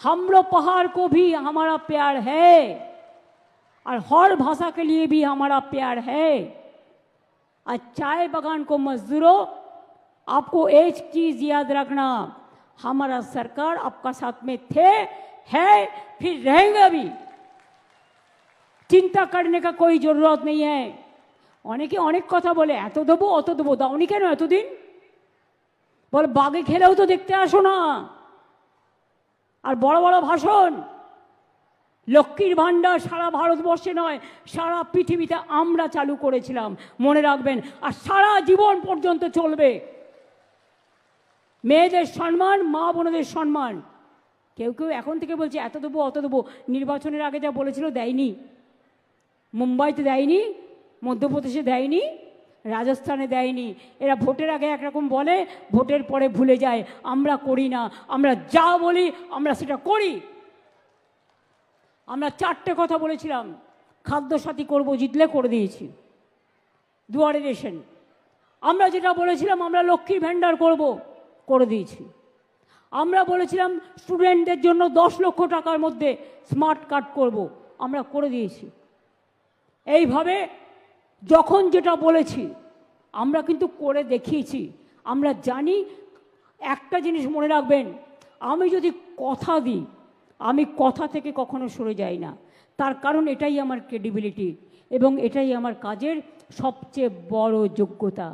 हम लोग पहाड़ को भी हमारा प्यार है और हर भाषा के लिए भी हमारा प्यार है और चाय बागान को मजदूरों आपको एक चीज याद रखना हमारा सरकार आपका साथ में थे है फिर रहेंगे भी চিন্তা করনে কা কোই জরুরত নেই হ্যাঁ অনেকে অনেক কথা বলে এত দেবো অত দেবো দাওনি কেন এতদিন বলে বাগে খেলেও তো দেখতে আসো না আর বড় বড় ভাষণ। লক্ষ্মীর ভাণ্ডার সারা ভারতবর্ষে নয়, সারা পৃথিবীতে আমরা চালু করেছিলাম। মনে রাখবেন, আর সারা জীবন পর্যন্ত চলবে। মেয়েদের সম্মান, মা বোনদের সম্মান। কেউ কেউ এখন থেকে বলছে, এত দেবো, অত দেবো। নির্বাচনের আগে যা বলেছিল, দেয়নি। মুম্বাইতে দেয়নি, মধ্যপ্রদেশে দেয়নি। রাজস্থানে দেয়নি। এরা ভোটের আগে একরকম বলে, ভোটের পরে ভুলে যায়। আমরা করি না। আমরা যা বলি, আমরা সেটা করি। আমরা চারটে কথা বলেছিলাম। খাদ্যসাথী করব, জিতলে করে দিয়েছি। দুয়ারে রেশন। আমরা যেটা বলেছিলাম, আমরা লক্ষ্মীর ভ্যান্ডার করব, করে দিয়েছি। আমরা বলেছিলাম, স্টুডেন্টদের জন্য দশ লক্ষ টাকার মধ্যে স্মার্ট কার্ড করব, আমরা করে দিয়েছি। এইভাবে যখন যেটা বলেছি, আমরা কিন্তু করে দেখিয়েছি। আমরা জানি, একটা জিনিস মনে রাখবেন, আমি যদি কথা দিই, আমি কথা থেকে কখনো সরে যাই না। তার কারণ এটাই আমার ক্রেডিবিলিটি এবং এটাই আমার কাজের সবচেয়ে বড় যোগ্যতা।